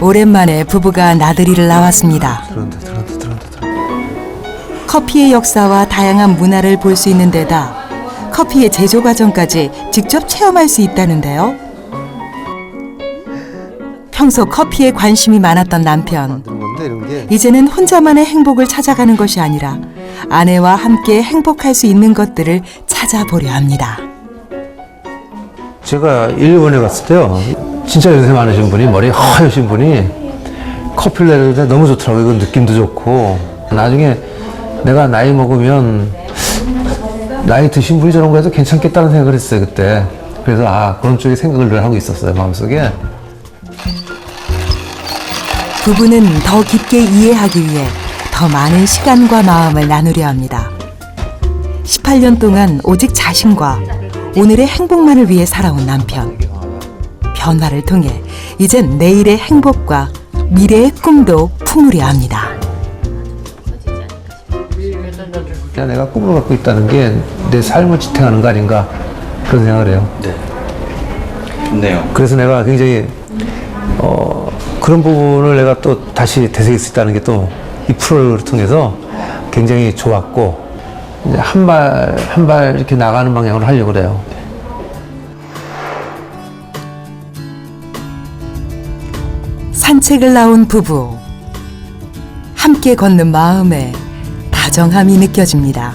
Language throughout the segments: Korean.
오랜만에 부부가 나들이를 나왔습니다. 들어온다 들어온다 들어온다 들어온다. 커피의 역사와 다양한 문화를 볼 수 있는 데다 커피의 제조 과정까지 직접 체험할 수 있다는데요. 평소 커피에 관심이 많았던 남편. 만드는 건데 이런 게 이제는 혼자만의 행복을 찾아가는 것이 아니라 아내와 함께 행복할 수 있는 것들을 찾아보려 합니다. 제가 일본에 갔을 때요 진짜 연세 많으신 분이 머리 하얘신 분이 커피를 내리는데 너무 좋더라고요 그 느낌도 좋고 나중에 내가 나이 먹으면 나이 드신 분이 저런 거 해도 괜찮겠다는 생각을 했어요 그때 그래서 아 그런 쪽에 생각을 늘 하고 있었어요 마음속에 부부는 더 깊게 이해하기 위해 더 많은 시간과 마음을 나누려 합니다. 18년 동안 오직 자신과 오늘의 행복만을 위해 살아온 남편. 변화를 통해 이젠 내일의 행복과 미래의 꿈도 품으려 합니다. 그냥 내가 꿈을 갖고 있다는 게 내 삶을 지탱하는 거 아닌가 그런 생각을 해요 네. 좋네요. 그래서 내가 굉장히 어, 그런 부분을 내가 또 다시 되새길 수 있다는 게 또 이 프로를 통해서 굉장히 좋았고 한 발 한 발 이렇게 나가는 방향으로 하려고 그래요. 산책을 나온 부부. 함께 걷는 마음에 다정함이 느껴집니다.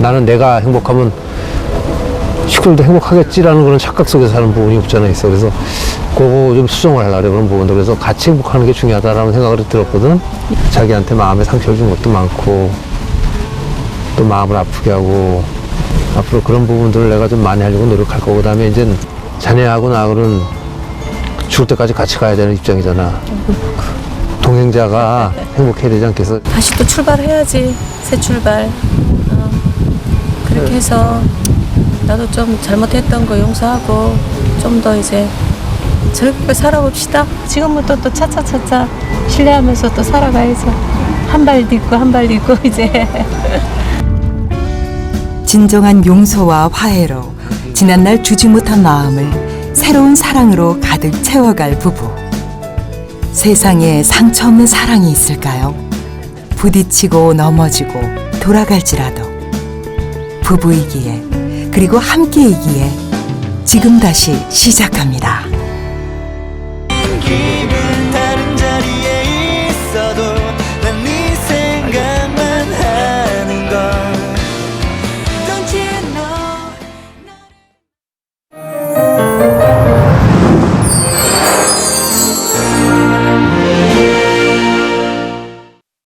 나는 내가 행복하면 시골도 행복하겠지라는 그런 착각 속에 사는 부분이 없잖아 있어. 그래서 그거 좀 수정을 하려고 그런 부분도. 그래서 같이 행복하는 게 중요하다라는 생각을 들었거든. 자기한테 마음에 상처를 준 것도 많고 또 마음을 아프게 하고 앞으로 그런 부분들을 내가 좀 많이 하려고 노력할 거고 그다음에 이제 자네하고 나하고는 죽을 때까지 같이 가야 되는 입장이잖아. 동행자가 행복해야 되지 않겠어? 다시 또 출발해야지 새 출발. 어, 그렇게 해서 나도 좀 잘못했던 거 용서하고 좀 더 이제 즐겁게 살아봅시다. 지금부터 또 차차차차 신뢰하면서 또 살아가야죠. 한발 딛고 한발 딛고 이제. 진정한 용서와 화해로 지난날 주지 못한 마음을 새로운 사랑으로 가득 채워갈 부부. 세상에 상처 없는 사랑이 있을까요? 부딪히고 넘어지고 돌아갈지라도 부부이기에 그리고 함께이기에 지금 다시 시작합니다.